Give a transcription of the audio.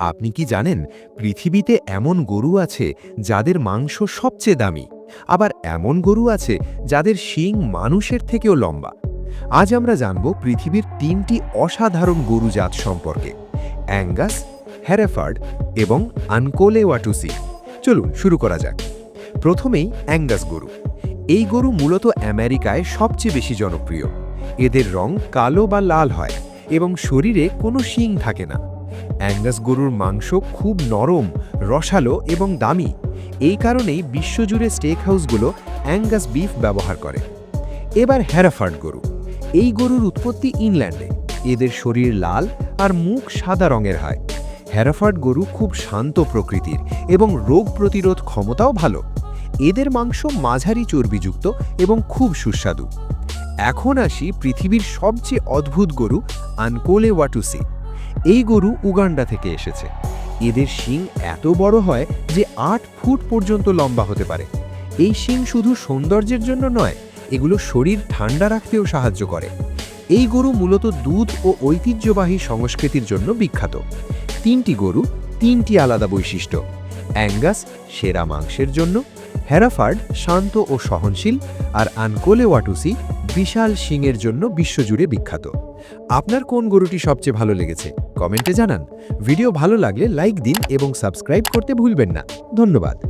আপনি কি জানেন, পৃথিবীতে এমন গরু আছে যাদের মাংস সবচেয়ে দামি, আবার এমন গরু আছে যাদের শিং মানুষের থেকেও লম্বা। আজ আমরা জানব পৃথিবীর তিনটি অসাধারণ গরু জাত সম্পর্কে, অ্যাঙ্গাস হ্যারেফার্ড এবং আনকোলে ওয়াটুসি চলুন শুরু করা যাক। প্রথমেই অ্যাঙ্গাস গরু। এই গরু মূলত আমেরিকায় সবচেয়ে বেশি জনপ্রিয়। এদের রং কালো বা লাল হয় এবং শরীরে কোনো শিং থাকে না। অ্যাঙ্গাস গরুর মাংস খুব নরম, রসালো এবং দামি। এই কারণেই বিশ্বজুড়ে স্টেক হাউসগুলো অ্যাঙ্গাস বিফ ব্যবহার করে। এবার হ্যারাফার্ড গরু। এই গরুর উৎপত্তি ইংল্যান্ডে। এদের শরীর লাল আর মুখ সাদা রঙের হয়। হ্যারাফার্ড গরু খুব শান্ত প্রকৃতির এবং রোগ প্রতিরোধ ক্ষমতাও ভালো। এদের মাংস মাঝারি চর্বিযুক্ত এবং খুব সুস্বাদু। এখন আসি পৃথিবীর সবচেয়ে অদ্ভুত গরু আনকোলে ওয়াটুসি এই গরু উগান্ডা থেকে এসেছে। এদের শিং এত বড় হয় যে আট ফুট পর্যন্ত লম্বা হতে পারে। এই শিং শুধু সৌন্দর্যের জন্য নয়, এগুলো শরীর ঠান্ডা রাখতেও সাহায্য করে। এই গরু মূলত দুধ ও ঐতিহ্যবাহী সংস্কৃতির জন্য বিখ্যাত। তিনটি গরু তিনটি আলাদা বৈশিষ্ট্য। অ্যাঙ্গাস সেরা মাংসের জন্য হ্যারাফার্ড শান্ত ও সহনশীল, আর আনকোলে ওয়াটুসি বিশাল শিংয়ের জন্য বিশ্বজুড়ে বিখ্যাত। আপনার কোন গরুটি সবচেয়ে ভালো লেগেছে? কমেন্টে জানান। ভিডিও ভালো লাগলে লাইক দিন এবং সাবস্ক্রাইব করতে ভুলবেন না। ধন্যবাদ।